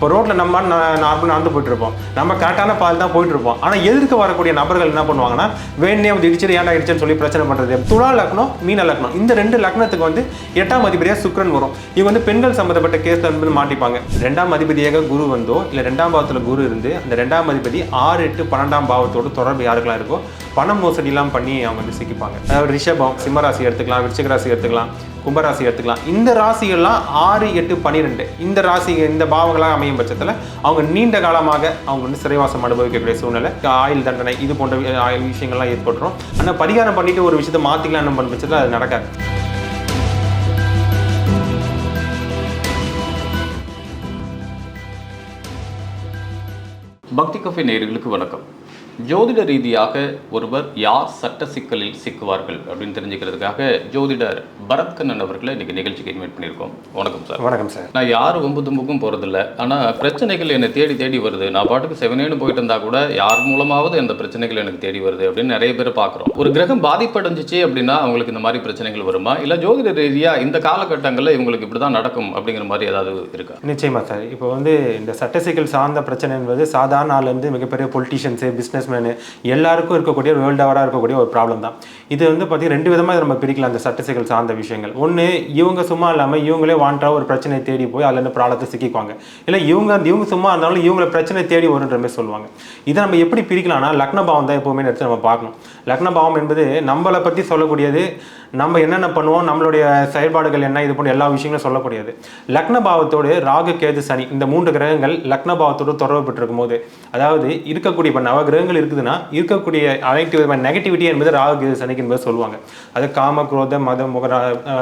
இப்போ ரோட்டில் நம்ம நார்மலாக நடந்து போயிட்டுருப்போம். நம்ம கரெக்டான பால் தான் போயிட்டு இருப்போம் ஆனால் எதிர்க்க வரக்கூடிய நபர்கள் என்ன பண்ணுவாங்கன்னா வேணே வந்து இடிச்சிரு ஏன்டா இடிச்சுன்னு சொல்லி பிரச்சனை பண்ணுறது துலா லக்னம் மீன லக்னம். இந்த ரெண்டு லக்னத்துக்கு வந்து எட்டாம் அதிபதியாக சுக்ரன் வரும். இவங்க வந்து பெண்கள் சம்மந்தப்பட்ட கேஸில் வந்து மாட்டிப்பாங்க. ரெண்டாம் அதிபதியாக குரு வந்தோ இல்லை ரெண்டாம் பாவத்தில் குரு இருந்து அந்த ரெண்டாம் அதிபதி ஆறு எட்டு பன்னெண்டாம் பாவத்தோடு தொடர்பு யாருக்கெல்லாம் இருக்கோ பணம் மோசடிலாம் பண்ணி அவங்க வந்து சிக்கிப்பாங்க. அதாவது ரிஷபம் சிம்மராசி எடுத்துக்கலாம் விருச்சிகராசி எடுத்துக்கலாம். கும்பராசி எடுத்துக்கலாம். இந்த ராசிகள்லாம் ஆறு எட்டு பன்னிரெண்டு இந்த ராசி இந்த பாவங்களாக அமையும் பட்சத்தில் அவங்க நீண்ட காலமாக அவங்க வந்து சிறைவாசம் அனுபவிக்கக்கூடிய சூழ்நிலை ஆயுள் தண்டனை இது போன்ற ஆயுள் விஷயங்கள்லாம் ஏற்பட்டுரும். ஆனால் பரிகாரம் பண்ணிட்டு ஒரு விஷயத்தை மாற்றிக்கலாம் பண்ண பட்சத்தில் அது நடக்காது. பக்தி கஃபே நேர்களுக்கு வணக்கம். ஜோதிட ரீதியாக ஒருவர் யார் சட்ட சிக்கலில் சிக்குவார்கள் அப்படின்னு தெரிஞ்சுக்கிறதுக்காக ஜோதிடர் பரத்கண்ணன் அவர்களை இன்னைக்கு நிகழ்ச்சிக்கு இன்வைட் பண்ணியிருக்கோம். வணக்கம் சார். வணக்கம் சார். நான் யார் ஒம்பு தும்புக்கும் போகிறதில்ல ஆனால் பிரச்சனைகள் என்னை தேடி தேடி வருது. நான் பாட்டுக்கு செவனேன்னு போயிட்டு இருந்தா கூட யார் மூலமாவது அந்த பிரச்சனைகள் எனக்கு தேடி வருது அப்படின்னு நிறைய பேர் பார்க்குறோம். ஒரு கிரகம் பாதிப்படைஞ்சிச்சு அப்படின்னா அவங்களுக்கு இந்த மாதிரி பிரச்சனைகள் வருமா? இல்லை ஜோதிட ரீதியாக இந்த காலகட்டங்களில் இவங்களுக்கு இப்படி தான் நடக்கும் அப்படிங்கிற மாதிரி ஏதாவது இருக்கா? நிச்சயமா சார். இப்போ வந்து இந்த சட்ட சிக்கல் சார்ந்த பிரச்சனை என்பது சாதாரண ஆள்லேருந்து மிகப்பெரிய பொலிட்டீஷியன்ஸு பிஸ்னஸ்மேனு எல்லாருக்கும் இருக்கக்கூடிய வேர்ல்டு ஓவராக இருக்கக்கூடிய ஒரு ப்ராப்ளம் தான். இது வந்து பார்த்தீங்கன்னா ரெண்டு விதமாக நம்ம பிரிக்கலாம் அந்த சட்ட சார்ந்த விஷயங்கள். ஒன்று இவங்க சும்மா இல்லாமல் இவங்களே வாண்டாக ஒரு பிரச்சனையை தேடி போய் அதில் இருந்து ப்ராப்ளத்தை சிக்கிக்குவாங்க. இல்லை இவங்க இவங்க சும்மா இருந்தாலும் இவங்கள பிரச்சனை தேடி வருன்ற மாதிரி சொல்லுவாங்க. இதை நம்ம எப்படி பிரிக்கலாம்னா லக்னபாவம் தான் எப்போவுமே எடுத்து நம்ம பார்க்கணும். லக்னபாவம் என்பது நம்மளை பற்றி சொல்லக்கூடியது நம்ம என்னென்ன பண்ணுவோம் நம்மளுடைய செயல்பாடுகள் என்ன இது போன்ற எல்லா விஷயங்களும் சொல்லக்கூடியது. லக்ன பாவத்தோடு ராகு கேது சனி இந்த மூன்று கிரகங்கள் லக்ன பாவத்தோடு தொடர்பு பெற்றிருக்கும் போது அதாவது இருக்கக்கூடிய இப்போ நவ கிரகங்கள் இருக்குதுன்னா இருக்கக்கூடிய அனைத்து விதமான நெகட்டிவிட்டி என்பது ராகு கேது சனிக்கு என்பது சொல்லுவாங்க. அது காம குரோத மத முக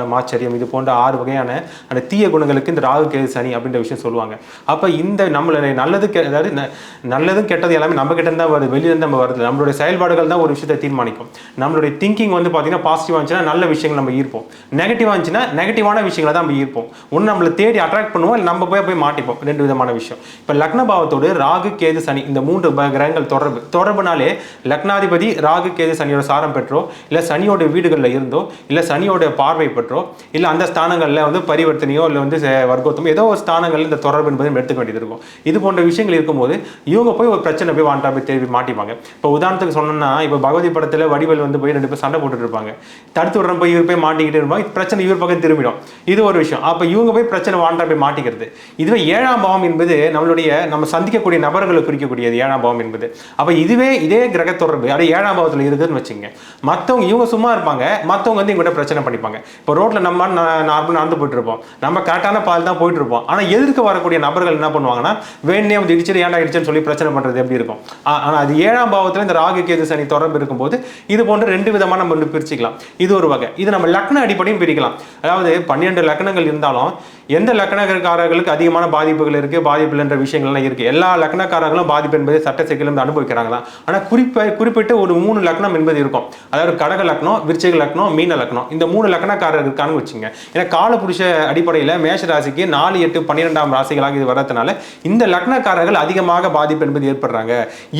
மாச்சரியம் இது போன்ற ஆறு வகையான அந்த தீய குணங்களுக்கு இந்த ராகு கேது சனி அப்படின்ற விஷயம் சொல்லுவாங்க. அப்போ இந்த நம்மளுடைய நல்லது கெ- அதாவது ந- நல்லதும் கெட்டது எல்லாமே நம்ம கிட்ட தான் வருது வெளியிலேருந்து நம்ம வருது நம்மளுடைய செயல்பாடுகள் தான் ஒரு விஷயத்தை தீர்மானிக்கும். நம்மளுடைய திங்கிங் வந்து பார்த்தீங்கன்னா பாசிட்டிவாக இருந்துச்சுன்னா நல்ல விஷயங்கள் நம்ம ஈர்ப்போம். நெகட்டிவாக இருந்துச்சுன்னா நெகட்டிவான விஷயங்களை தான் நம்ம ஈர்ப்போம். ஒன்று நம்மளை தேடி அட்ராக்ட் பண்ணுவோம் இல்லை நம்ம போய் போய் மாட்டிப்போம். ரெண்டு விதமான விஷயம். இப்போ லக்னபாவத்தோடு ராகு கேது சனி இந்த மூன்று கிரகங்கள் தொடர்பு. தொடர்புனாலே லக்னாதிபதி ராகு கேது சனியோட சாரம் பெற்றோ இல்லை சனியோட வீடுகளில் இருந்தோ இல்லை சனியோட பார்வை பெற்றோ இல்லை அந்த ஸ்தானங்களில் வந்து பரிவர்த்தனையோ இல்லை வந்து வர்க்கோத்தமோ ஏதோ ஒரு ஸ்தானங்களில் இந்த தொடர்பு என்பது எடுத்துக்க வேண்டியது இருக்கும். இது போன்ற விஷயங்கள் இருக்கும்போது இவங்க போய் ஒரு பிரச்சனை போய் வாண்டா போய் தேடி மாட்டிப்பாங்க. இப்போ உதாரணத்துக்கு சொன்னோம்னா இப்போ பகவதி படத்தில் வடிவல் வந்து போய் ரெண்டு பேர் சண்டை போட்டுட்டு இருப்பாங்க. தடுத்து விடுற போய் இவர் போய் மாட்டிக்கிட்டு இருப்பாங்க. பிரச்சனை இவர் பக்கம் திரும்பிடும். இது ஒரு விஷயம். அப்போ இவங்க போய் பிரச்சனை வாண்டா போய் மாட்டிக்கிறது. இதுவே ஏழாம் பாவம் என்பது நம்மளுடைய நம்ம சந்திக்கக்கூடிய நபர்களை குறிக்கக்கூடியது ஏழாம் பாவம் என்பது. அப்போ இதுவே இதே கிரக தொடர்பு. அதே ஏழாம் பாவத்தில் இருக்குதுன்னு வச்சுங்க மற்றவங்க இவங்க சும்மா இருப்பாங்க. மற்றவங்க வந்து இவங்ககிட்ட பிரச்சனை பண்ணிப்பாங்க. இப்போ ரோட்டில் நம்ம நார்மலாக நடந்து போயிட்டு இருப்போம் நம்ம கரெக்டான பால் தான் போயிட்டு இருப்போம் ஆனால் எதிர்க்க வரக்கூடிய நபர்கள் என்ன பண்ணுவாங்கன்னா வேணே வந்து இடிச்சிரு ஏன்டா இடிச்சுன்னு சொல்லி பிரச்சனை பண்ணுறது எப்படி இருக்கும்? ஆனால் அது ஏழாம் பாவத்தில் இந்த ராகு கேது சனி தொடர்பு இருக்கும்போது இது போன்ற ரெண்டு விதமாக நம்ம வந்து பிரிச்சுக்கலாம். இது ஒரு வகை இது நம்ம லக்ன அடிப்படையும் பிரிக்கலாம். அதாவது பன்னிரெண்டு லக்னங்கள் இருந்தாலும் எந்த லக்னக்காரர்களுக்கு அதிகமான பாதிப்புகள் இருக்கு பாதிப்புகள் என்ற விஷயங்கள்லாம் இருக்கு. எல்லா லக்னக்காரர்களும் பாதிப்பு என்பது சட்ட சிக்கலிருந்து அனுபவிக்கிறாங்க தான் ஆனா குறிப்ப குறிப்பிட்டு ஒரு மூணு லக்னம் என்பது இருக்கும். அதாவது கடக லக்னம் விருச்சிக லக்னம் மீன லக்னம் இந்த மூணு லக்னக்காரர் இருக்கானு வச்சுங்க. ஏன்னா காலபுருஷ அடிப்படையில் மேஷ ராசிக்கு நாலு எட்டு பன்னிரெண்டாம் ராசிகளாக இது வர்றதுனால இந்த லக்னக்காரர்கள் அதிகமாக பாதிப்பு என்பது ஏற்படுறாங்க.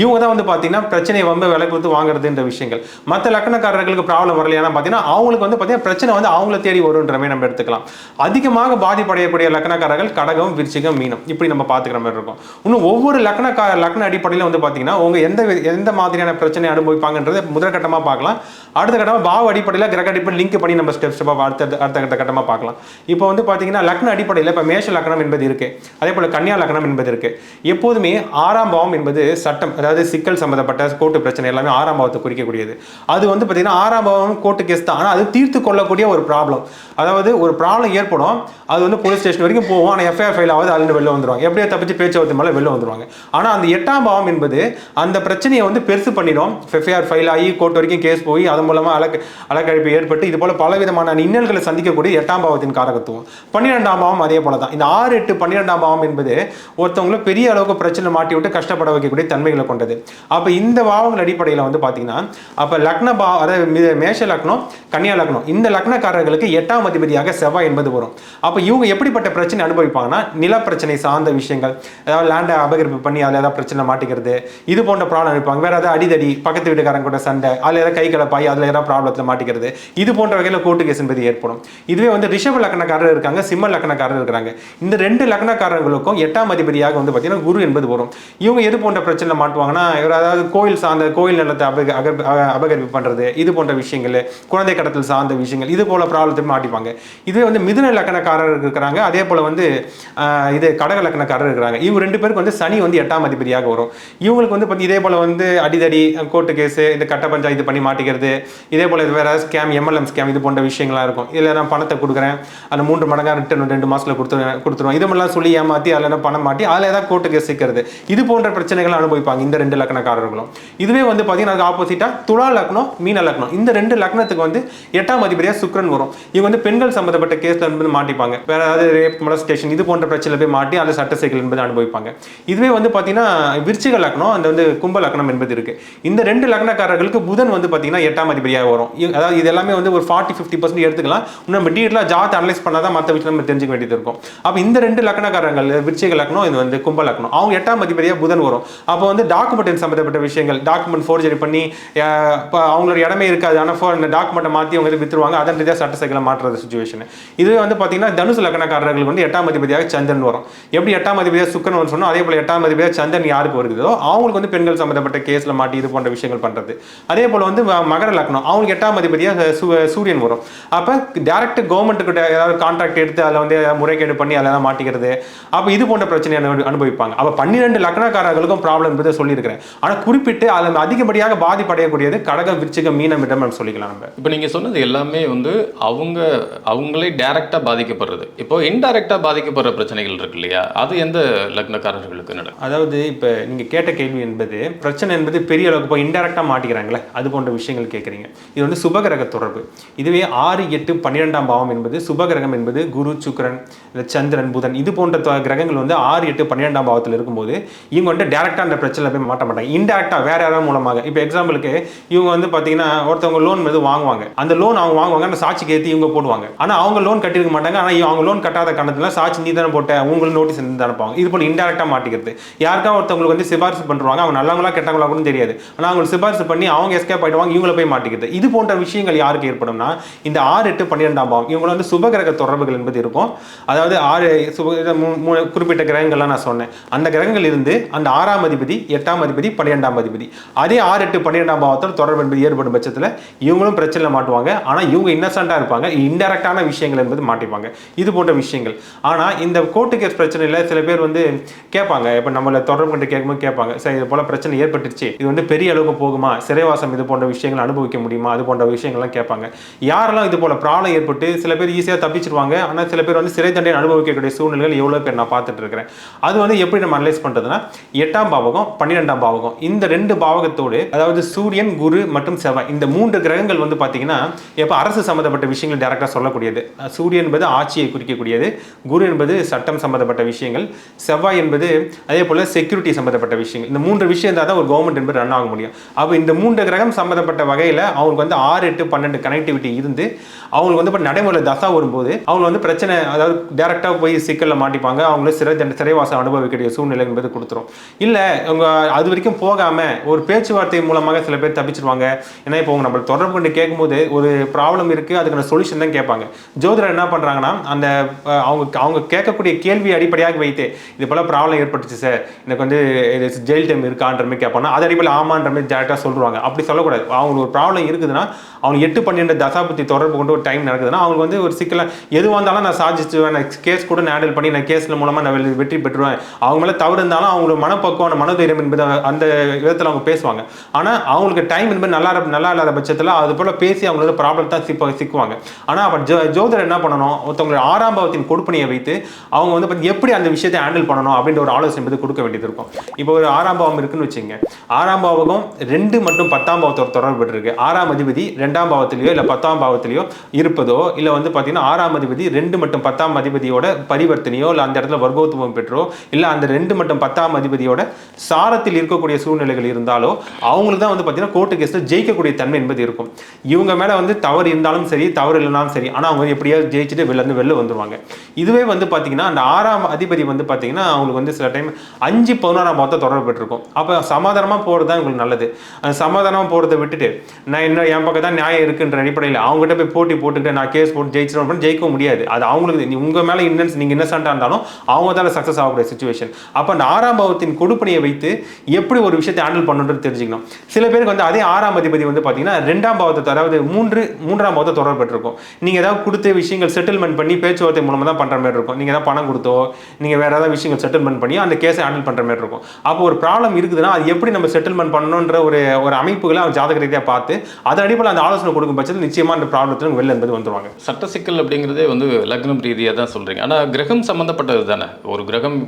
இவங்க தான் வந்து பார்த்தீங்கன்னா பிரச்சனையை வந்து விலை கொடுத்து வாங்குறதுன்ற விஷயங்கள். மற்ற லக்னக்காரர்களுக்கு ப்ராப்ளம் வரலையானா பார்த்தீங்கன்னா அவங்களுக்கு வந்து பார்த்தீங்கன்னா பிரச்சனை வந்து அவங்கள தேடி வருன்ற நம்ம எடுத்துக்கலாம். அதிகமாக பாதிப்படையக்கூடிய லக்னக்காரர்கள் கடகம் விருச்சிகம் மீனம். இப்படி நம்ம பார்த்துக்கிற மாதிரி இருக்கும். இன்னும் ஒவ்வொரு லக்னக்கார லக்ன அடிப்படையில் வந்து பார்த்தீங்கன்னா உங்கள் எந்த எந்த மாதிரியான பிரச்சனை அனுபவிப்பாங்கன்றதை முதற்கட்டமாக பார்க்கலாம் அடுத்த கட்டமாக பாவ அடிப்படையில் கிரக அடிப்படையில் லிங்க் பண்ணி நம்ம ஸ்டெப் ஸ்டெப்பாக அடுத்த அடுத்த கட்ட கட்டமாக பார்க்கலாம் இப்போ வந்து பார்த்தீங்கன்னா லக்ன அடிப்படையில் இப்போ மேஷ லக்னம் என்பது இருக்கு. அதே போல் கன்னியா லக்னம் என்பது இருக்கு. எப்போதுமே ஆறாம் பாவம் என்பது சட்டம் அதாவது சிக்கல் சம்பந்தப்பட்ட கோர்ட்டு பிரச்சனை எல்லாமே ஆறாம் பாவத்தை குறிக்கக்கூடியது. அது வந்து பார்த்தீங்கன்னா ஆறாம் பாவம் கோர்ட்டு கேஸ் தான். ஆனால் அது தீர்த்து கொள்ளக்கூடிய ஒரு ப்ராப்ளம் அதாவது ஒரு ப்ராப்ளம் ஏற்படும் அது வந்து போலீஸ் ஸ்டேஷன் வரைக்கும் போவோம் ஆனால் எஃப்ஐஆர் ஃபைல் ஆகுது அதுலேருந்து வெளில வந்துருவாங்க. எப்படியோ தப்பிச்சு பேச்சுவார்த்தை மேலே வெளில வந்துருவாங்க. ஆனால் அந்த எட்டாம் பாவம் என்பது அந்த பிரச்சனையை வந்து பெருசு பண்ணிடும். எஃப்ஐஆர் ஃபைல் ஆகி கோர்ட் வரைக்கும் கேஸ் போய் அதன் மூலமாக அலக்க அலக்கழிப்பு ஏற்பட்டு இது போல பலவிதமான இன்னல்களை சந்திக்கக்கூடிய எட்டாம் பாவத்தின் காரகத்துவம். பன்னிரெண்டாம் பாவம் அதே போல தான் இந்த ஆறு எட்டு பன்னிரெண்டாம் பாவம் என்பது ஒருத்தவங்களை பெரிய அளவுக்கு பிரச்சனை மாட்டி விட்டு கஷ்டப்பட வைக்கக்கூடிய தன்மைகளை கொண்டது. அப்போ இந்த பாவங்கள் அடிப்படையில் வந்து பார்த்தீங்கன்னா அப்போ லக்ன பா அதாவது மேஷ லக்னம் கன்னி கன்னியா லக்னம் இந்த லக்னக்காரர்களுக்கு எட்டாம் அதிபதியாக செவ்வாய் என்பது வரும். அப்போ இவங்க எப்படிப்பட்ட பிரச்சனை அனுபவிப்பாங்கன்னா நில பிரச்சனை சார்ந்த விஷயங்கள். அதாவது லேண்டை அபகரிப்பு பண்ணி அதில் ஏதாவது பிரச்சனை மாட்டிக்கிறது. இது போன்ற ப்ராப்ளம் அனுப்பாங்க வேற ஏதாவது அடிதடி பக்கத்து வீட்டுக்காரங்க கூட சண்டை அதில் ஏதாவது கை கலப்பாய் அதில் ஏதாவது ப்ராப்ளத்தில் மாட்டிக்கிறது. இது போன்ற வகையில் கோர்ட்டு கேஸ் என்பது ஏற்படும். இதுவே வந்து ரிஷப லக்னக்காரர் இருக்காங்க சிம்ம லக்னக்காரர் இருக்கிறாங்க இந்த ரெண்டு லக்னக்காரர்களுக்கும் எட்டாம் அதிபதியாக வந்து பார்த்தீங்கன்னா குரு என்பது வரும். இவங்க எது போன்ற பிரச்சனை மாட்டுவாங்கன்னா இவர் அதாவது கோயில் சார்ந்த கோயில் நிலத்தை அபக அபகரிப்பு பண்ணுறது இது போன்ற விஷயங்கள். குழந்தை கடத்தல் சார்ந்த விஷயங்கள் இது போல ப்ராப்ளத்தை மாட்டிப்பாங்க. இதுவே வந்து மிதுன லக்கணக்காரர் இருக்கிறாங்க அதே போல் வந்து இது கடக லக்கணக்காரர் இருக்கிறாங்க. இவங்க ரெண்டு பேருக்கு வந்து சனி வந்து எட்டாம் அதிபதியாக வரும். இவங்களுக்கு வந்து இதே போல் வந்து அடிதடி கோர்ட்டு கேஸு இந்த கட்ட பஞ்சாயத்து பண்ணி மாட்டிக்கிறது இதே போல் வேற ஸ்கேம் எம்எல்எம் ஸ்கேம் இது போன்ற விஷயங்களாக இருக்கும். இதில் நான் பணத்தை கொடுக்குறேன் அந்த மூன்று மடங்காக ரிட்டர்ன் ரெண்டு மாதத்தில் கொடுத்துருவேன். கொடுத்துருவோம் இதெல்லாம் சொல்லி ஏமாற்றி அதில் என்ன பணம் மாட்டி அதில் ஏதாவது கோர்ட்டு கேஸ் சிக்கிறது. இது போன்ற பிரச்சனைகள் அனுபவிப்பாங்க இந்த ரெண்டு லக்கணக்காரர்களும் இதுவே வந்து பார்த்தீங்கன்னா ஆப்போசிட்டாக துளா லக்னம் மீன லக்னம். இந்த ரெண்டு லக்னத்துக்கு வந்து எட்டாம் அதிபதியாக சுக்ரன் வரும். இவங்க வந்து பெண்கள் சம்பந்தப்பட்ட கேஸ்ல என்பது மாட்டிப்பாங்க. வேற ஏதாவது ரேப் மொலஸ்டேஷன் இது போன்ற பிரச்சனை போய் மாட்டி அதில் சட்ட சிக்கல் என்பது அனுபவிப்பாங்க. இதுவே வந்து பார்த்தீங்கன்னா விருச்சிக லக்னம் அந்த வந்து கும்ப லக்னம் என்பது இருக்கு. இந்த ரெண்டு லக்னக்காரர்களுக்கு புதன் வந்து பார்த்தீங்கன்னா எட்டாம் அதிபதியாக வரும். அதாவது இது எல்லாமே வந்து ஒரு ஃபார்ட்டி ஃபிஃப்டி பர்சன்ட் எடுத்துக்கலாம். இன்னும் நம்ம டீட்டெயிலாக ஜாத் அனலைஸ் பண்ணால் தான் மற்ற விஷயம் நம்ம தெரிஞ்சுக்க வேண்டியது இருக்கும். அப்போ இந்த ரெண்டு லக்னக்காரங்கள் விருச்சிக லக்னம் இது வந்து கும்ப லக்னம். அவங்க எட்டாம் அதிபதியாக புதன் வரும். அப்போ வந்து டாக்குமெண்ட் சம்மந்தப்பட்ட விஷயங்கள் டாக்குமெண்ட் ஃபோர்ஜரி பண்ணி அவங்களோட இடமே இருக்காது. ஆனால் டாக்குமெண்ட்டை மாற்றி அவங்க இது வித்துருவாங்க. அதன் ரீதியாக சட்ட சைக்கிளை மாற்றுறது சுச்சுவேஷன் இதுவே வந்து பார்த்தீங்கன்னா தனுசு லக்னக்காரர்களுக்கு வந்து எட்டாம் அதிபதியாக சந்திரன் வரும். எப்படி எட்டாம் அதிபதியாக சுக்கரன் வந்து சொன்னோம் அதே போல் எட்டாம் அதிபதியாக சந்திரன் யாருக்கு வருகிறதோ அவங்களுக்கு வந்து பெண்கள் சம்மந்தப்பட்ட கேஸில் மாட்டி இது போன்ற விஷயங்கள் பண்ணுறது அதே போல் வந்து மகர லக்னம் அவங்களுக்கு எட்டாம் அதிபதியாக சூரியன் வரும். அப்போ டேரக்ட் கவர்மெண்ட்டுக்கிட்ட ஏதாவது கான்ட்ராக்ட் எடுத்து அதில் வந்து முறைகேடு பண்ணி அதில் மாட்டிக்கிறது. அப்போ இது போன்ற பிரச்சனையை அனுபவிப்பாங்க. அப்போ பன்னிரெண்டு லக்னக்காரர்களுக்கும் ப்ராப்ளம் என்பதை சொல்லியிருக்கிறேன். ஆனால் குறிப்பிட்டு அதில் அதிகப்படியாக பாதிப்படையக்கூடியது கடக விருச்சிக மீனம் இடம் சொல்லிக்கலாம் நம்ம. இப்போ நீங்கள் சொன்னது எல்லாமே வந்து அவங்க அவங்களே டைரெக்டாக பாதிக்கப்படுறது. இப்போ இன்டைரக்டாக பாதிக்கப்படுற பிரச்சனைகள் இருக்கு இல்லையா? அது எந்த லக்னக்காரர்களுக்கு நடக்கும்? அதாவது இப்போ நீங்கள் கேட்ட கேள்வி என்பது பிரச்சனை என்பது பெரிய அளவுக்கு இப்போ இன்டெரக்டாக மாட்டிக்கிறாங்களே அது போன்ற விஷயங்கள் கேட்குறீங்க. இது வந்து சுபகிரக தொடர்பு. இதுவே ஆறு எட்டு பன்னிரெண்டாம் பாவம் என்பது சுபகிரகம் என்பது குரு சுக்கரன் சந்திரன் புதன் இது போன்ற கிரகங்கள் வந்து ஆறு எட்டு பன்னிரெண்டாம் பாவத்தில் இருக்கும்போது இவங்க வந்து டேரெக்டாக அந்த பிரச்சனை போய் மாட்ட மாட்டாங்க. இன்டெரக்டாக வேறு யாராவது மூலமாக. இப்போ எக்ஸாம்பிளுக்கு இவங்க வந்து பார்த்தீங்கன்னா ஒருத்தவங்க லோன் வந்து வாங்குவாங்க. அந்த லோன் அவங்க வாங்குவாங்க அந்த சாட்சிக்கு ஏற்றி இவங்க போடுவாங்க. ஆனால் அவங்க லோன் கட்டிருக்க மாட்டாங்க. ஆனால் அவங்க லோன் கட்டாத காரணத்துல சாட்சி நீ தானே போட்ட உங்களுக்கு நோட்டீஸ் இருந்து அனுப்புவாங்க இது போல இன்டெரக்டாக மாட்டிக்கிறது. யாருக்கா ஒருத்தவங்களுக்கு வந்து சிபாரிசு பண்ணுவாங்க அவங்க நல்லவங்களா கெட்டவங்களா கூட தெரியாது. ஆனால் அவங்க சிபாரிசு பண்ணி அவங்க எஸ்கேப் ஆயிடுவாங்க இவங்கள போய் மாட்டிக்கிறது. இது போன்ற விஷயங்கள் யாருக்கு ஏற்படும்னா இந்த ஆறு எட்டு பன்னிரெண்டாம் பாவம் இவங்க வந்து சுபகிரக தொடர்புகள் என்பது இருக்கும். அதாவது ஆறு சுப குறிப்பிட்ட கிரகங்கள்லாம் நான் சொன்னேன். அந்த கிரகங்கள் இருந்து அந்த ஆறாம் அதிபதி எட்டாம் அதிபதி பன்னிரெண்டாம் அதிபதி. அதே ஆறு எட்டு பன்னிரெண்டாம் பாவத்தில் தொடர்பு என்பது ஏற்படும் பட்சத்தில் இவங்களும் பிரச்சனை மாட்டுவாங்க. ஆனால் இவங்க இன்னசென்ட்டாக இருப்பாங்க. இன்டெரக்டான விஷயங்கள் என்பது மாட்டிப்பாங்க. இது போன்ற விஷயங்கள். ஆனால் இந்த கோர்ட்டு கேஸ் பிரச்சனையில் சில பேர் வந்து கேட்பாங்க. இப்போ நம்மளை தொடர்பு கொண்டு கேட்கும்போது கேட்பாங்க. சார் இது போல பிரச்சனை ஏற்பட்டுருச்சு. இது வந்து பெரிய அளவுக்கு போகுமா? சிறைவாசம் இது போன்ற விஷயங்கள் அனுபவிக்க முடியுமா? அது போன்ற விஷயங்கள்லாம் கேட்பாங்க. யாரெல்லாம் இது போல ப்ராப்ளம் ஏற்பட்டு சில பேர் ஈஸியாக தப்பிச்சிருவாங்க. ஆனால் சில பேர் வந்து சிறை தண்டனை அனுபவிக்கக்கூடிய சூழ்நிலைகள் எவ்வளோ பேர் நான் பார்த்துட்டு இருக்கிறேன் அது வந்து எப்படி நம்ம அனலைஸ் பண்ணுறதுன்னா எட்டாம் பாவகம் பன்னிரெண்டாம் பாவகம். இந்த ரெண்டு பாவகத்தோடு அதாவது சூரியன் குரு மற்றும் செவ்வாய் இந்த மூன்று கிரகங்கள் வந்து பார்த்தீங்கன்னா இப்போ அரசு சம்மந்தப்பட்ட விஷயங்கள் டேரெக்டாக சொல்லக்கூடியது. சூரியன் என்பது ஆட்சியை குறிக்கக்கூடியது. குரு என்பது சட்டம் சம்மந்தப்பட்ட விஷயங்கள். செவ்வாய் என்பது அதே போல் செக்யூரிட்டி சம்மந்தப்பட்ட விஷயங்கள். இந்த மூன்று விஷயம் இருந்தால் தான் ஒரு கவர்மெண்ட் என்பது ரன் ஆக முடியும். அப்போ இந்த மூன்று கிரகம் சம்மந்தப்பட்ட வகையில் அவங்களுக்கு வந்து ஆறு எட்டு பன்னெண்டு கனெக்டிவிட்டி இருந்து அவங்களுக்கு வந்து இப்போ நடைமுறை தசா வரும்போது அவங்க வந்து பிரச்சனை அதாவது டேரெக்டாக போய் சிக்கலில் மாட்டிப்பாங்க. அவங்கள சிறை தண்ட சிறைவாசம் அனுபவிக்கக்கூடிய சூழ்நிலை என்பது கொடுத்துரும். இல்லை அவங்க அது வரைக்கும் போகாமல் ஒரு பேச்சுவார்த்தை மூலமாக சில பேர் தப்பிச்சிருவாங்க. ஏன்னா இப்போ அவங்க நம்மள தொடர்பு கொண்டு கேட்கும்போது ஒரு ப்ராப்ளம் இருக்குது அதுக்கான சொல்யூஷன் தான் கேட்பாங்க. ஜோதிடர் என்ன பண்ணுறாங்கன்னா அந்த அவங்க அவங்க கேட்கக்கூடிய கேள்வி அடிப்படையாக வைத்து இது போல் ப்ராப்ளம் ஏற்பட்டுச்சு சார் எனக்கு வந்து இது ஜெயில் டைம் இருக்கான்ற மாதிரி கேட்பாங்க அது அடிப்படையில் ஆமான்ற மாதிரி டேரெக்டாக சொல்லுவாங்க அப்படி சொல்லக்கூடாது. அவங்களுக்கு ஒரு ப்ராப்ளம் இருக்குதுன்னா அவங்க எட்டு பன்னெண்டு தசாபத்தி தொடர்பு கொண்டு ஒரு டைம் நடக்குதுன்னா அவங்களுக்கு வந்து ஒரு சிக்கல எதுவாக இருந்தாலும் நான் சாதிச்சுவேன் நான் கேஸ் கூட ஹேண்டில் பண்ணி நான் கேஸில் மூலமாக நான் வெற்றி- பெற்றுவேன் அவங்க மேலே தவறு இருந்தாலும் அவங்களோட மனப்பக்குவம் மனதைரியம் என்பது அந்த விதத்தில் அவங்க பேசுவாங்க. ஆனால் அவங்களுக்கு டைம் என்பது நல்லா நல்லா இல்லாத பட்சத்தில் அது போல் பேசி அவங்களோட ப்ராப்ளம் தான் சிப்ப சிக்குவாங்க. ஆனால் அப்போ ஜோ ஜோதிடர் என்ன பண்ணணும்? ஒருத்தவங்களுடைய ஆறாம் பாவத்தின் கொடுப்பனையை வைத்து அவங்க வந்து எப்படி அந்த விஷயத்தை ஹேண்டில் பண்ணணும் அப்படின்ற ஒரு ஆலோசனை என்பது கொடுக்க வேண்டியது இருக்கும். இப்போ ஒரு ஆறாம் பாவம் இருக்குன்னு வச்சுங்க ஆறாம் பாவகம் ரெண்டு மற்றும் பத்தாம் பாவத்தோட தொடர்பு இருக்கு ஆறாம் அதிபதி ரெண்டாம் பாவத்திலேயோ இல்லை பத்தாம் பாவத்திலேயோ இருப்பதோ இல்லை வந்து பார்த்தீங்கன்னா ஆறாம் அதிபதி ரெண்டு மற்றும் பத்தாம் அதிபதியோட பரிவர்த்தனையோ இல்லை அந்த இடத்துல வர்க்கோத்துவம் பெற்றோ இல்லை அந்த ரெண்டு மற்றும் பத்தாம் அதிபதியோட சாரத்தில் இருக்கக்கூடிய சூழ்நிலைகள் இருந்தாலோ அவங்களுக்கு தான் வந்து பார்த்தீங்கன்னா கோர்ட்டு கேஸில் ஜெயிக்கக்கூடிய தன்மை என்பது இருக்கும். இவங்க மேலே வந்து தவறு இருந்தாலும் சரி தவறு இல்லைனாலும் சரி ஆனால் அவங்க வந்து எப்படியாவது ஜெயிச்சுட்டு வெளில இருந்து வெளில வந்துருவாங்க. இதுவே வந்து பார்த்தீங்கன்னா அந்த ஆறாம் அதிபதி வந்து பார்த்தீங்கன்னா அவங்களுக்கு வந்து சில டைம் அஞ்சு பதினோராம் மொத்தம் தொடர்பு அப்போ சமாதானமாக போகிறது தான் உங்களுக்கு நல்லது. சமாதானமாக போகிறத விட்டுட்டு நான் என்ன என் பக்கம் தான் நியாயம் இருக்குன்ற அடிப்படையில் அவங்ககிட்ட போய் போட்டி போட்டுக்கிட்டு நான் கேஸ் போட்டு ஜெயிச்சிடும் அப்படின்னு ஜெயிக்க முடியாது. அது அவங்களுக்கு உங்கள் மேலே இன்னன்ஸ் நீங்கள் இன்னசென்ட்டாக இருந்தாலும் அவங்க தான் சக்ஸஸ் ஆகக்கூடிய சுச்சுவேஷன் அப்போ அந்த ஆறாம் பாவத்தின் கொடுப்பனையை வைத்து எப்படி ஒரு விஷயத்தை ஹேண்டில் பண்ணுன்றது தெரிஞ்சுக்கணும். சில பேருக்கு வந்து அதே ஆறாம் அதிபதி வந்து பார்த்தீங்கன்னா ரெண்டாம் பாவத்தை அதாவது மூன்று மூன்றாம் பாவத்தை தொடர்பு பெற்றிருக்கும். நீங்கள் ஏதாவது கொடுத்த விஷயங்கள் செட்டில்மெண்ட் பண்ணி பேச்சுவார்த்தை மூலமாக தான் பண்ணுற மாதிரி இருக்கும். நீங்கள் ஏதாவது பணம் கொடுத்தோ நீங்கள் வேறு ஏதாவது விஷயங்கள் செட்டில்மெண்ட் பண்ணி அந்த கேஸை ஹேண்டில் பண்ணுற மாதிரி இருக்கும். அப்போ ஒரு ப்ராப்ளம் இருக்குதுன்னா அது எப்படி நம்ம செட்டில்மெண்ட் பண்ணணுன்ற ஒரு ஒரு அமைப்புகளை அவங்க ஜாதக ரீதியாக பார்த்து அதன் அடிப்படையில் அந்த ஆலோசனை கொடுக்கும் பட்சத்தில் நிச்சயமாக அந்த ப்ராப்ளத்தில் வெளில என்பது வந்துருவாங்க சட்ட சிக்கல் அப்படிங்கிறதே வந்து லக்னம் ரீதியாக தான் சொல்கிறீங்க ஆனால் கிரகம் சம்மந்தப்பட்டது தானே. ஒரு கிரகம்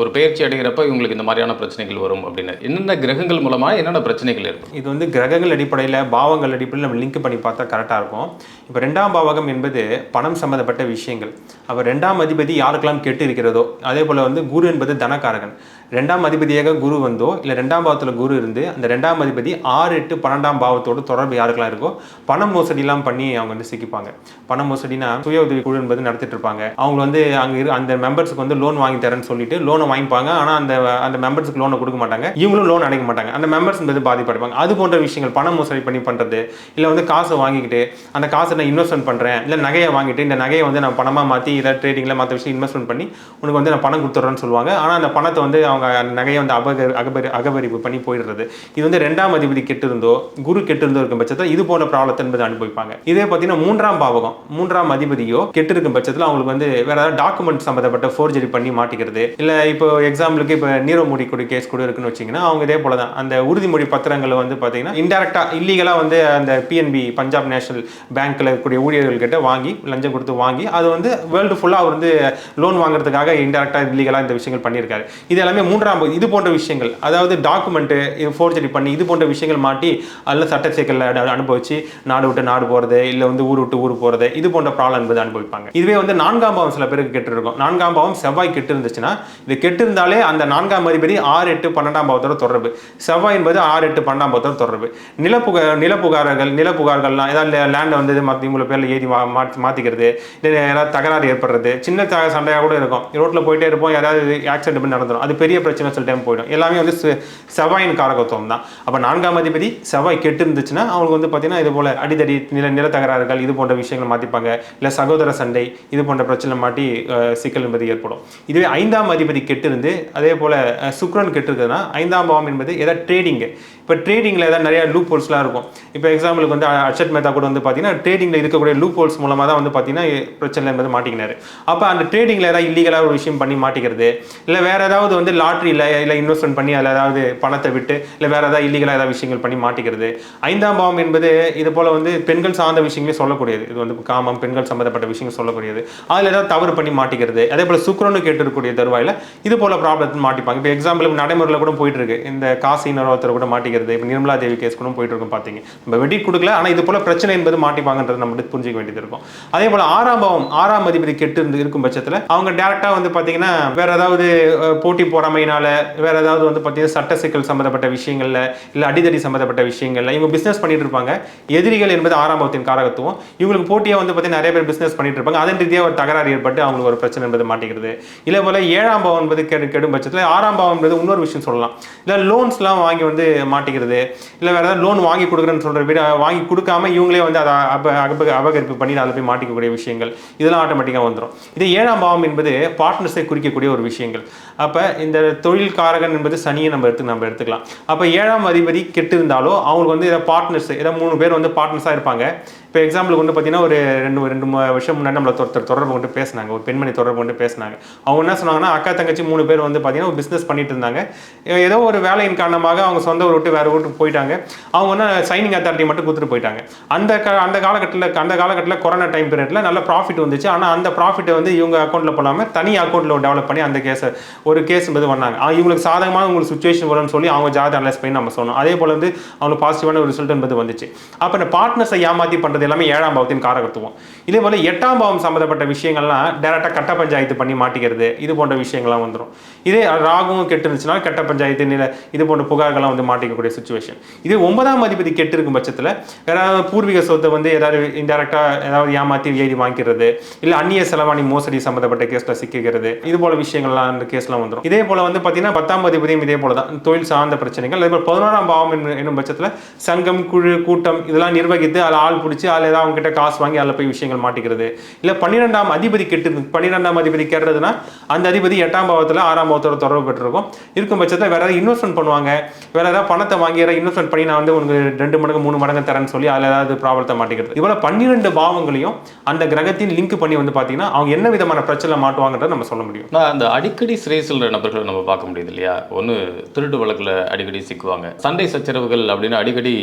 ஒரு பெயர்ச்சி அடைகிறப்ப இவங்களுக்கு இந்த மாதிரியான பிரச்சனைகள் வரும் அப்படின்னு. என்னென்ன கிரகங்கள் மூலமாக என்னென்ன பிரச்சனைகள் இருக்கும் இது வந்து கிரகங்கள் அடிப்படையில் பாவங்கள் அடிப்படையில் நம்ம லிங்க் பண்ணி பார்த்தா கரெக்டாக இருக்கும். இப்போ ரெண்டாம் பாவகம் என்பது பணம் சம்மந்தப்பட்ட விஷயங்கள். அப்போ ரெண்டாம் அதிபதி யாருக்கெல்லாம் கெட்டு இருக்கிறதோ அதே போல் வந்து குரு என்பது தனக்காரகன். ரெண்டாம் அதிபதியாக குரு வந்தோ இல்லை ரெண்டாம் பாவத்தில் குரு இருந்து அந்த ரெண்டாம் அதிபதி ஆறு எட்டு பன்னெண்டாம் பாவத்தோடு தொடர்பு யாருக்கெல்லாம் இருக்கோ பண மோசடிலாம் பண்ணி அவங்க வந்து சிக்கிப்பாங்க. பண மோசடினா சுய உதவி குழு என்பது நடத்திட்டு இருப்பாங்க. அவங்க வந்து அங்கே இரு அந்த மெம்பர்ஸுக்கு வந்து லோன் வாங்கி தரேன்னு சொல்லிட்டு லோனை வாங்கிப்பாங்க. ஆனால் அந்த அந்த மெம்பர்ஸுக்கு லோனை கொடுக்க மாட்டாங்க. இவங்களும் லோன் அடைக்க மாட்டாங்க. அந்த மெம்பர்ஸ் என்பது பாதிப்படைப்பாங்க அது போன்ற விஷயங்கள் பண மோசடி பண்ணி பண்ணுறது இல்லை வந்து காசை வாங்கிக்கிட்டு அந்த காசை நான் இன்வெஸ்ட்மெண்ட் பண்ணுறேன் இல்லை நகையை வாங்கிட்டு இந்த நகையை வந்து நான் பணமாக மாற்றி இதை ட்ரேடிங்கில் மற்ற விஷயம் இன்வெஸ்ட்மெண்ட் பண்ணி உனக்கு வந்து நான் பணம் கொடுத்துட்றேன்னு சொல்லுவாங்க. ஆனால் அந்த பணத்தை வந்து அவங்க அந்த நகையை வந்து அபக அகபரி அகபரிப்பு பண்ணி போயிடுறது. இது வந்து ரெண்டாம் அதிபதி கெட்டிருந்தோ குரு கெட்டிருந்தோ இருக்கும் பட்சத்தில் இது போன்ற ப்ராப்ளத்தை என்பது அனுபவிப்பாங்க. இதே பார்த்தீங்கன்னா மூன்றாம் பாவகம் மூன்றாம் அதிபதியோ கெட்டிருக்கும் பட்சத்தில் அவங்களுக்கு வந்து வேற ஏதாவது டாக்குமெண்ட் சம்மந்தப்பட்ட ஃபோர்ஜரி பண்ணி மாட்டிக்கிறது. இல்லை இப்போ எக்ஸாம்பிளுக்கு இப்போ நீரவ் கூட கேஸ் கூட இருக்குன்னு வச்சிங்கன்னா அவங்க இதே போல தான் அந்த உறுதிமொழி பத்திரங்களை வந்து பார்த்தீங்கன்னா இன்டெரக்டாக இல்லீகலாக வந்து அந்த பிஎன்பி பஞ்சாப் நேஷனல் பேங்க்கில் இருக்கக்கூடிய ஊழியர்கள்கிட்ட வாங்கி லஞ்சம் கொடுத்து வாங்கி அது வந்து வேர்ல்டு ஃபுல்லாக அவர் வந்து லோன் வாங்குறதுக்காக இன்டெரக்டாக இல்லீகலாக இந்த விஷயங்கள் பண்ணியிருக்காரு. இது எல்லாமே மூன்றாம் பகுதி. இது போன்ற விஷயங்கள் அதாவது டாக்குமெண்ட்டு ஃபோர்ஜரி பண்ணி இது போன்ற விஷயங்கள் மாட்டி அதில் சட்ட சிக்கலில் அனுபவிச்சு நாடு விட்டு நாடு போகிறது இல்லை வந்து ஊர் விட்டு ஊர் போகிறது இது போன்ற ப்ராப்ளம் என்பது அனுபவிப்பாங்க. இதுவே வந்து நான்காம் பாவம் சில பேருக்கு கெட்டு இருக்கும் நான்காம் பாவம் செவ்வாய் கெட்டு இருந்துச்சுன்னா இது கெட்டு இருந்தாலே அந்த நான்காம் அதிபதி ஆறு எட்டு பன்னெண்டாம் பாவத்தோட தொடர்பு. செவ்வாய் என்பது ஆறு எட்டு பன்னெண்டாம் பாவத்தோட தொடர்பு. நிலப்புக நிலப்புகாரர்கள் நிலப்புகார்கள்லாம் ஏதாவது லேண்டை வந்து இது மற்ற இவங்களை பேரில் ஏறி மா- மாற்றி மாற்றிக்கிறது இல்லை ஏதாவது தகராறு ஏற்படுறது சின்ன சண்டையாக கூட இருக்கும். ரோட்டில் போயிட்டே இருப்போம் யாராவது ஆக்சிடென்ட் பண்ணி நடந்துடும் அது பெரிய பிரச்சனை சில டைம் போயிடும். எல்லாமே வந்து செவ்வாயின் காரகத்துவம் தான். அப்போ நான்காம் அதிபதி செவ்வாய் கெட்டு இருந்துச்சுன்னா அவங்களுக்கு வந்து பார்த்தீங்கன்னா இது போல அடிதடி நில நில தகராறுகள் இது போன்ற விஷயங்களை மாற்றிப்பாங்க இல்லை சகோதர சண்டை இது போன்ற பிரச்சனை மாட்டி சிக்கல் என்பது ஏற்படும். இதுவே ஐந்தாம் அதிபதி கெட்டு இருந்து அதே போல சுக்ரன் கெட்டு இருக்குதுன்னா ஐந்தாம் பாவம் என்பது ஏதாவது ட்ரேடிங்கு இப்போ ட்ரேடிங்கில் ஏதாவது நிறையா லூப் ஹோல்ஸ்லாம் இருக்கும். இப்போ எக்ஸாம்பிளுக்கு வந்து அர்ஷத் மேத்தா கூட வந்து பார்த்தீங்கன்னா ட்ரேடிங்கில் இருக்கக்கூடிய லூப் ஹோல்ஸ் மூலமாக தான் வந்து பார்த்தீங்கன்னா பிரச்சனை என்பது மாட்டிக்கினாரு. அப்போ அந்த ட்ரேடிங்கில் ஏதாவது இல்லீகலாக ஒரு விஷயம் பண்ணி மாட்டிக்கிறது இல்லை வேற ஏதாவது வந்து லாட்ரியில் இல்லை இன்வெஸ்ட்மெண்ட் பண்ணி அதில் ஏதாவது பணத்தை விட்டு இல்லை வேறு ஏதாவது இல்லீகலாக ஏதாவது விஷயங்கள் பண்ணி மாட்டிக்கிறது. ஐந்தாம் பாவம் என்பது இது போல் வந்து பெண்கள் சார்ந்த விஷயங்களே சொல்லக்கூடியது. இது வந்து காமம் பெண்கள் சம்மந்தப்பட்ட விஷயங்கள் சொல்லக்கூடியது. அதில் ஏதாவது தவறு பண்ணி மாட்டிக்கிறது. அதே போல் சுக்ரோன்னு கேட்டிருக்கக்கூடிய தருவாயில் இது போல ப்ராப்ளத்தை மாட்டிப்பாங்க. இப்போ எக்ஸாம்பிள் நடைமுறையில் கூட போயிட்டு இருக்கு இந்த காசி நிறுவனத்தில் கூட மாட்டிக்கிறது இப்போ நிர்மலா தேவி கேஸ் கூட போயிட்டு இருக்கும் பார்த்தீங்க நம்ம வெடி கொடுக்கல ஆனால் இது போல பிரச்சனை என்பது மாட்டிப்பாங்கன்றது நம்ம புரிஞ்சிக்க புரிஞ்சுக்க வேண்டியது இருக்கும். அதே போல் ஆறாம் பாவம் ஆறாம் அதிபதி கெட்டு இருந்து இருக்கும் பட்சத்தில் அவங்க டேரெக்டாக வந்து பார்த்தீங்கன்னா வேற ஏதாவது போட்டி போகிற போறாமையினால வேறு ஏதாவது வந்து பார்த்தீங்கன்னா சட்ட சிக்கல் சம்மந்தப்பட்ட விஷயங்களில் இல்லை அடிதடி சம்மந்தப்பட்ட விஷயங்களில் இவங்க பிஸ்னஸ் பண்ணிட்டு இருப்பாங்க. எதிரிகள் என்பது ஆரம்பத்தின் காரகத்துவம். இவங்களுக்கு போட்டியாக வந்து பார்த்தீங்கன்னா நிறைய பேர் பிஸ்னஸ் பண்ணிட்டு இருப்பாங்க. அதன் ரீதியாக ஒரு தகராறு ஏற்பட்டு அவங்களுக்கு ஒரு பிரச்சனை என்பது மாட்டிக்கிறது இதே போல ஏழாம் பாவம் என்பது கெடு கெடும் பட்சத்தில் ஆறாம் பாவம் என்பது இன்னொரு விஷயம் சொல்லலாம். இல்லை லோன்ஸ்லாம் வாங்கி வந்து மாட்டிக்கிறது இல்லை வேறு ஏதாவது லோன் வாங்கி கொடுக்குறேன்னு சொல்கிற விட வாங்கி கொடுக்காம இவங்களே வந்து அதை அப அப அபகரிப்பு பண்ணி அதில் போய் மாட்டிக்கக்கூடிய விஷயங்கள் இதெல்லாம் ஆட்டோமேட்டிக்காக வந்துடும் இது ஏழாம் பாவம் என்பது பார்ட்னர்ஸை குறிக்கக்கூடிய ஒரு விஷயங்கள். அப்போ இந்த தொழில்காரகன் என்பது சனியை நம்ம எடுத்து நம்ம எடுத்துக்கலாம். அப்போ ஏழாம் அதிபதி கெட்டு இருந்தாலோ அவங்களுக்கு வந்து ஏதாவது பார்ட்னர்ஸ் ஏதோ மூணு பேர் வந்து பார்ட்னர்ஸாக இருப்பாங்க. இப்போ எக்ஸாம்பிளுக்கு வந்து பார்த்தீங்கன்னா ஒரு ரெண்டு ரெண்டு மூணு வருஷம் முன்னாடி நம்மளை ஒருத்தர் தொடர்பு கொண்டு பேசினாங்க. ஒரு பெண்மணி தொடர்பு கொண்டு பேசினாங்க. அவங்க என்ன சொன்னாங்கன்னா அக்கா தங்கச்சி மூணு பேர் வந்து பார்த்தீங்கன்னா ஒரு பிஸ்னஸ் பண்ணிட்டு இருந்தாங்க. ஏதோ ஒரு வேலையின் காரணமாக அவங்க சொந்த ஊர் விட்டு வேறு ஊருக்கு போயிட்டாங்க. அவங்க வந்து சைனிங் அத்தாரிட்டி மட்டும் கொடுத்துட்டு போயிட்டாங்க. அந்த கா அந்த காலகட்டத்தில் அந்த காலகட்டத்தில் கொரோனா டைம் பீரியடில் நல்ல ப்ராஃபிட் வந்துச்சு. ஆனால் அந்த ப்ராஃபிட்டை வந்து இவங்க அக்கௌண்ட்டில் போடாமல் தனி அக்கௌண்ட்டில் டெவலப் பண்ணி அந்த கேஸை ஒரு கேஸ் இது பண்ணாங்க. இவங்களுக்கு சாதகமாக உங்களுக்கு சுச்சுவேஷன் வரும்னு சொல்லி அவங்க ஜாதி அனலைஸ் பண்ணி நம்ம சொன்னோம். அதே போல வந்து அவங்களுக்கு பாசிட்டிவான ஒரு ரிசல்ட் என்பது வந்துச்சு. அப்போ இந்த பார்ட்னர்ஸை ஏமாத்தி பண்ணுறது எல்லாமே ஏழாம் பாவத்தின் காரகத்துவம். இதே போல எட்டாம் பாவம் சம்மந்தப்பட்ட விஷயங்கள்லாம் டேரெக்டாக கட்ட பஞ்சாயத்து பண்ணி மாட்டிக்கிறது இது போன்ற விஷயங்கள்லாம் வந்துடும் இதே ராகுவும் கெட்டு இருந்துச்சுன்னா கட்ட பஞ்சாயத்து நில இது போன்ற புகார்கள்லாம் வந்து மாட்டிக்கக்கூடிய சுச்சுவேஷன் இது ஒன்பதாம் அதிபதி கெட்டு இருக்கும் பட்சத்தில் யாராவது பூர்வீக சொத்தை வந்து ஏதாவது இன்டெரக்டாக ஏதாவது ஏமாற்றி எழுதி வாங்கிக்கிறது இல்லை அந்நிய செலவாணி மோசடி சம்மந்தப்பட்ட கேஸில் சிக்கிக்கிறது இது போல விஷயங்கள்லாம் அந்த கேஸ்லாம் வந்துடும் இதே போல வந்து பார்த்தீங்கன்னா பத்தாம் அதிபதியும் இதே போல தான் தொழில் சார்ந்த பிரச்சனைகள் அதே போல் பதினோராம் பாவம் என்னும் பட்சத்தில் சங்கம் குழு கூட்டம் இதெல்லாம் நிர்வகித்து அதில் ஆள் பிடிச்சி அதில் ஏதாவது அவங்க கிட்ட காசு வாங்கி அதில் போய் விஷயங்கள் மாட்டிக்கிறது? இல்லை பன்னிரெண்டாம் அதிபதி கெட்டு பன்னிரெண்டாம் அதிபதி கெடுறதுனா அந்த அதிபதி எட்டாம் பாவத்தில் ஆறாம் பாவத்தோட தொடர்பு பெற்றிருக்கும். இருக்கும் பட்சத்தில் வேற ஏதாவது இன்வெஸ்ட்மெண்ட் பண்ணுவாங்க. வேற ஏதாவது பணத்தை வாங்கி ஏதாவது இன்வெஸ்ட்மெண்ட் பண்ணி நான் வந்து உங்களுக்கு ரெண்டு மடங்கு மூணு மடங்கு தரேன்னு சொல்லி அதில் ஏதாவது ப்ராப்ளத்தை மாட்டிக்கிறது. இவ்வளோ பன்னிரெண்டு பாவங்களையும் அந்த கிரகத்தின் லிங்க் பண்ணி வந்து பார்த்தீங்கன்னா அவங்க என்ன விதமான பிரச்சனை மாட்டுவாங்கன்றதை நம்ம சொல்ல முடியும். நான் அந்த அடிக்கடி சிறை செல்ற நபர்களை நம்ம பார்க்க முடியுது இல்லையா? ஒன்று திருட்டு வழக்கில் அடிக்கடி சிக்குவாங்க. சண்டை சச்சரவுகள் அப்படின்னு அடிக்கடி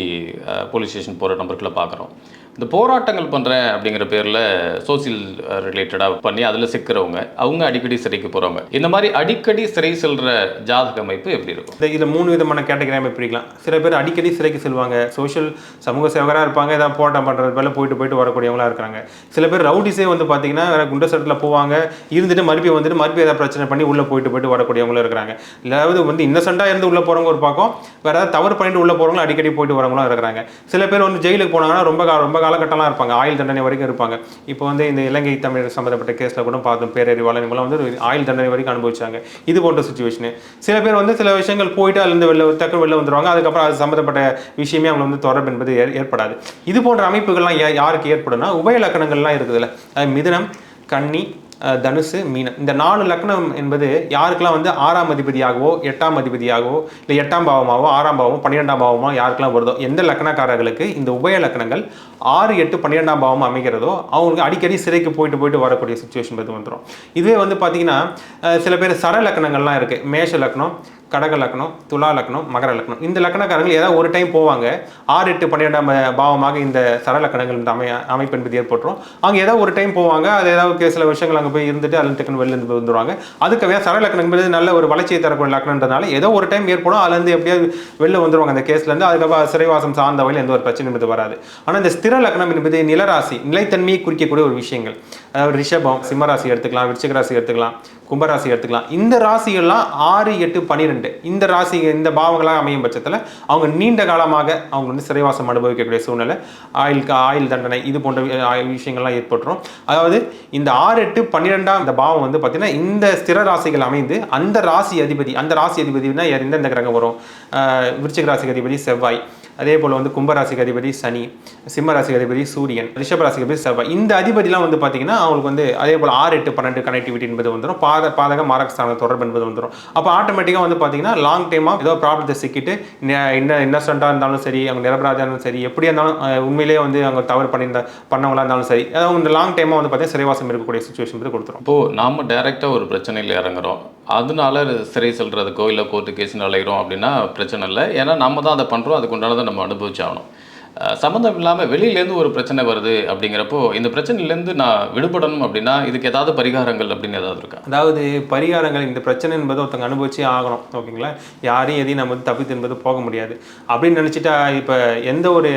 போலீஸ் ஸ்டேஷன் போகிற நபர்களை பார்க்குறோம். இந்த போராட்டங்கள் பண்ணுறேன் அப்படிங்கிற பேரில் சோசியல் ரிலேட்டடாக பண்ணி அதில் சிக்கிறவங்க அவங்க அடிக்கடி சிறைக்கு போகிறவங்க இந்த மாதிரி அடிக்கடி சிறை செல்கிற ஜாதக அமைப்பு எப்படி இருக்கும்? இந்த இதில் மூணு விதமான கேட்டகரியாக பிரிக்கலாம். சில பேர் அடிக்கடி சிறைக்கு செல்வாங்க. சோஷியல் சமூக சேவகராக இருப்பாங்க. ஏதாவது போராட்டம் பண்ணுறது போல போயிட்டு போயிட்டு வரக்கூடியவங்களா இருக்கிறாங்க சில பேர் ரவுடிஸே வந்து பார்த்தீங்கன்னா வேறு குண்ட சட்டில் போவாங்க. இருந்துட்டு மறுபடியும் வந்துட்டு மறுபடியும் ஏதாவது பிரச்சனை பண்ணி உள்ளே போயிட்டு போயிட்டு வரக்கூடியவங்களும் இருக்கிறாங்க இல்லாவது வந்து இன்னசென்ட்டாக இருந்து உள்ளே போகிறவங்க ஒரு பக்கம் வேற ஏதாவது தவறு பண்ணிட்டு உள்ளே போகிறவங்களும் அடிக்கடி போயிட்டு வரவங்களும் இருக்கிறாங்க சில பேர் வந்து ஜெயிலுக்கு போனாங்கன்னா ரொம்ப ரொம்ப காலகட்டம்லாம் இருப்பாங்க. ஆயுள் தண்டனை வரைக்கும் இருப்பாங்க. இப்போ வந்து இந்த இலங்கை தமிழர் சம்மந்தப்பட்ட கேஸில் கூட பார்த்தோம். பேரறிவாளன் இவங்களாம் வந்து ஆயுள் தண்டனை வரைக்கும் அனுபவிச்சாங்க. இது போன்ற சுச்சுவேஷனு சில பேர் வந்து சில விஷயங்கள் போயிட்டு அதுலேருந்து வெளில தக்க வெளில வந்துடுவாங்க அதுக்கப்புறம் அது சம்மந்தப்பட்ட விஷயமே அவங்க வந்து தொடர்பு என்பது ஏற்- ஏற்படாது. இது போன்ற அமைப்புகள்லாம் யாருக்கு ஏற்படும்னா உபய லக்கணங்கள்லாம் இருக்குதுல்ல மிதனம் கன்னி தனுசு மீனம் இந்த நாலு லக்னம் என்பது யாருக்கெல்லாம் வந்து ஆறாம் அதிபதியாகவோ எட்டாம் அதிபதியாகவோ இல்லை எட்டாம் பாவமாகவோ ஆறாம் பாவமோ பன்னிரெண்டாம் பாவமோ யாருக்கெல்லாம் வருதோ எந்த லக்னக்காரர்களுக்கு இந்த உபய லக்னங்கள் ஆறு எட்டு பன்னிரெண்டாம் பாவம் அமைகிறதோ அவங்களுக்கு அடிக்கடி சிறைக்கு போயிட்டு போயிட்டு வரக்கூடிய சுச்சுவேஷன் வந்து வந்துடும் இதுவே வந்து பார்த்தீங்கன்னா சில பேர் சர லக்னங்கள்லாம் இருக்குது மேஷ லக்னம் கடக லக்னம் துலா லக்னம் மகர லக்னம். இந்த லக்னக்காரங்கள் ஏதாவது ஒரு டைம் போவாங்க. ஆறு எட்டு பன்னிரெண்டாம் பாவமாக இந்த சர இந்த அமை அமைப்பு என்பது ஏற்பட்டுரும். அவங்க ஏதாவது ஒரு டைம் போவாங்க. அது ஏதாவது சில விஷயங்கள் அங்கே போய் இருந்துட்டு அதில் டக்குன்னு வெளில இருந்து வந்துருவாங்க. அதுக்காக சர என்பது நல்ல ஒரு வளர்ச்சியை தரக்கூடிய லக்னன்றதுனால ஏதோ ஒரு டைம் ஏற்படும். அதுலேருந்து எப்படியாவது வெளில வந்துருவாங்க அந்த கேஸ்லேருந்து அதுக்கப்புறம் சிறைவாசம் சார்ந்த வகையில் எந்த ஒரு பிரச்சனை என்பது வராது. ஆனால் இந்த ஸ்திர லக்னம் என்பது நிலராசி நிலைத்தன்மையை குறிக்கக்கூடிய ஒரு விஷயங்கள். ரிஷபம் சிம்மராசி எடுத்துக்கலாம் விருச்சிக ராசி எடுத்துக்கலாம் கும்பராசி எடுத்துக்கலாம். இந்த ராசிகள்லாம் ஆறு எட்டு பன்னிரெண்டு இந்த ராசி இந்த பாவங்களாக அமையும் பட்சத்தில் அவங்க நீண்ட காலமாக அவங்க வந்து சிறைவாசம் அனுபவிக்கக்கூடிய சூழ்நிலை ஆயில் ஆயுள் தண்டனை இது போன்ற வி- ஆயுள் விஷயங்கள்லாம் ஏற்பட்டுரும். அதாவது இந்த ஆறு எட்டு பன்னிரெண்டாம் இந்த பாவம் வந்து பார்த்தீங்கன்னா இந்த ஸ்திர ராசிகள் அமைந்து அந்த ராசி அதிபதி அந்த ராசி அதிபதினா எந்தெந்த கிரகம் வரும். விருச்சிக ராசிக்கு அதிபதி செவ்வாய். அதே போல் வந்து கும்பராசிக்கு அதிபதி சனி சிம்ம ராசிக்கு அதிபதி சூரியன் ரிஷபராசிக்கு அதிபதி செவ்வாய். இந்த அதிபதிலாம் வந்து பார்த்தீங்கன்னா அவங்களுக்கு வந்து அதே போல் ஆறு எட்டு பன்னெண்டு கனெக்டிவிட்டி என்பது வந்துடும் பாத பாதக மாரகஸ்தான தொடர்பு என்பது வந்துடும் அப்போ ஆட்டோமேட்டிக்காக வந்து பார்த்தீங்கன்னா லாங் டைமாக ஏதோ ப்ராப்ளத்தை சிக்கிட்டு என்ன இன்னசென்ட்டாக இருந்தாலும் சரி அவங்க நிரபராஜா இருந்தாலும் சரி எப்படியா இருந்தாலும் உண்மையிலேயே வந்து அவங்க தவறு பண்ணியிருந்த பண்ணவங்களா இருந்தாலும் சரி அதாவது இந்த லாங் டைமாக வந்து பார்த்தீங்கன்னா சிறைவாசம் இருக்கக்கூடிய சுச்சுவேஷன் வந்து கொடுத்துரும். இப்போது நாம் டேரெக்டாக ஒரு பிரச்சனையில் இறங்குறோம். அதனால சிறை செல்கிறதுக்கோ இல்லை கோர்ட்டு கேஸ் அலைகிறோம் அப்படின்னா பிரச்சனை இல்லை. ஏன்னா நம்ம தான் அதை பண்ணுறோம் அதுக்கு உண்டானதை நம்ம அனுபவிச்சாகணும். சம்மந்தம் இல்லாமல் வெளியிலேருந்து ஒரு பிரச்சனை வருது அப்படிங்கிறப்போ இந்த பிரச்சனையிலேருந்து நான் விடுபடணும் அப்படின்னா இதுக்கு ஏதாவது பரிகாரங்கள் அப்படின்னு ஏதாவது இருக்கா? அதாவது பரிகாரங்கள் இந்த பிரச்சனை என்பது ஒருத்தவங்க அனுபவிச்சே ஆகணும் ஓகேங்களா? யாரையும் எதையும் நம்ம வந்து தப்பித்து என்பது போக முடியாது. அப்படின்னு நினச்சிட்டா இப்போ எந்த ஒரு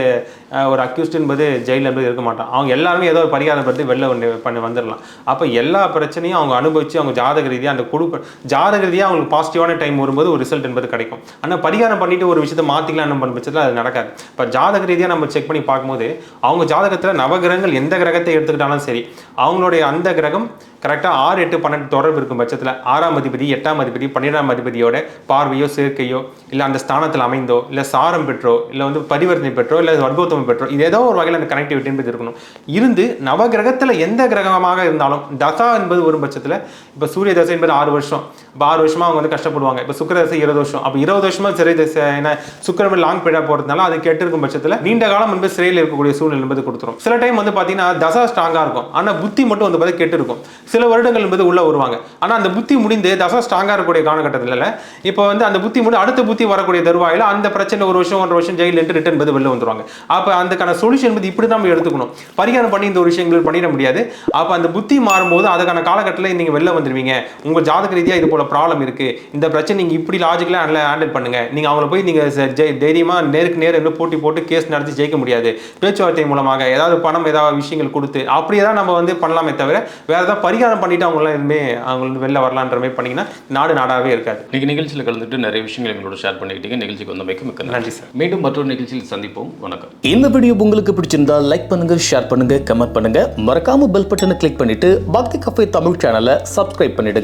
ஒரு அக்யூஸ்ட் என்பது ஜெயிலில் என்பது இருக்க மாட்டான். அவங்க எல்லாருமே ஏதோ ஒரு பரிகாரம் பற்றி வெளில பண்ணி வந்துடலாம் அப்போ எல்லா பிரச்சனையும் அவங்க அனுபவிச்சு அவங்க ஜாதக ரீதியாக அந்த குடும்ப ஜாதக ரீதியாக அவங்களுக்கு பாசிட்டிவான டைம் வரும்போது ஒரு ரிசல்ட் என்பது கிடைக்கும். ஆனால் பரிகாரம் பண்ணிட்டு ஒரு விஷயத்தை மாற்றிக்கலாம் என்ன பண்ண பட்சத்தில் அது நடக்காது. இப்போ ஜாதக ரீதியாக நம்ம செக் பண்ணி பார்க்கும்போது அவங்க ஜாதகத்தில் நவகிரகங்கள் எந்த கிரகத்தை எடுத்துக்கிட்டாலும் சரி அவங்களுடைய அந்த கிரகம் கரெக்டாக ஆறு எட்டு பன்னெண்டு தொடர்பு இருக்கும் பட்சத்தில் ஆறாம் அதிபதி எட்டாம் அதிபதி பன்னிரெண்டாம் அதிபதியோட பார்வையோ சேர்க்கையோ இல்லை அந்த ஸ்தானத்தில் அமைந்தோ இல்லை சாரம் பெற்றோ இல்லை வந்து பரிவர்த்தனை பெற்றோ இல்லை வர்க்கோத்தமம் பெற்றோ இது ஏதோ ஒரு வகையில் அந்த கனெக்டிவிட்டி என்பது இருக்கணும். இருந்து நவகிரகத்தில் எந்த கிரகமாக இருந்தாலும் தசா என்பது வரும் பட்சத்தில் இப்போ சூரிய தசை என்பது ஆறு வருஷம். இப்போ ஆறு வருஷமாக அவங்க வந்து கஷ்டப்படுவாங்க. இப்போ சுக்கர தசை இருபது வருஷம். அப்போ இருபது வருஷமாக சிறை தசை ஏன்னா சுக்கிரன் லாங் பீரியடாக போகிறதுனால அது கெட்டு இருக்கும் பட்சத்தில் நீண்ட காலம் வந்து சிறையில் இருக்கக்கூடிய சூழ்நிலை என்பது கொடுத்துரும். சில டைம் வந்து பார்த்தீங்கன்னா தசா ஸ்ட்ராங்காக இருக்கும். ஆனால் புத்தி மட்டும் வந்து பார்த்தா கெட்டு இருக்கும். சில வருடங்கள் என்பது உள்ளே வருவாங்க. ஆனால் அந்த புத்தி முடிந்து தசை ஸ்ட்ராங்காக இருக்கக்கூடிய காலகட்டத்தில் இப்போ வந்து அந்த புத்தி முடி அடுத்த புத்தி வரக்கூடிய தருவாயில் அந்த பிரச்சனை ஒரு வருஷம் ஒன்றரை வருஷம் ஜெயிலில் ரிட்டர்ன் என்பது வெளில வந்துருவாங்க. அப்போ அதுக்கான சொல்யூஷன் என்பது இப்படி தான் நம்ம எடுத்துக்கணும். பரிகாரம் பண்ணி இந்த ஒரு விஷயங்கள் பண்ணிட முடியாது. அப்போ அந்த புத்தி மாறும்போது அதுக்கான காலகட்டத்தில் நீங்கள் வெளில வந்துடுவீங்க உங்கள் ஜாதக ரீதியாக இது போல் ப்ராப்ளம் இருக்குது இந்த பிரச்சனை நீங்கள் இப்படி லாஜிக்கலா ஹேண்டில் பண்ணுங்கள் நீங்கள் அவங்கள போய் நீங்கள் ஜெய்- தைரியமாக நேருக்கு நேர் இருந்து போட்டி போட்டு கேஸ் நடத்தி ஜெயிக்க முடியாது. பேச்சுவார்த்தை மூலமாக ஏதாவது பணம் ஏதாவது விஷயங்கள் கொடுத்து அப்படியே தான் நம்ம வந்து பண்ணலாமே தவிர வேறு ஏதாவது பரிகாரம் பண்ணிட்டு அவங்களாம் எதுவுமே அவங்க வந்து வெளில வரலான்ற மாதிரி பண்ணீங்கன்னா நாடு நாடாவே இருக்காது. இன்னைக்கு நிகழ்ச்சியில் கலந்துட்டு நிறைய விஷயங்கள் எங்களோட ஷேர் பண்ணிக்கிட்டீங்க. நிகழ்ச்சிக்கு வந்தமைக்கு மிக்க நன்றி. சார் மீண்டும் மற்றொரு நிகழ்ச்சியில் சந்திப்போம். வணக்கம். இந்த வீடியோ உங்களுக்கு பிடிச்சிருந்தா லைக் பண்ணுங்க ஷேர் பண்ணுங்க கமெண்ட் பண்ணுங்க. மறக்காம பெல் பட்டனை கிளிக் பண்ணிட்டு பக்தி கஃபே தமிழ் சேனலை சப்ஸ்கிரைப் பண்ணிடுங்க.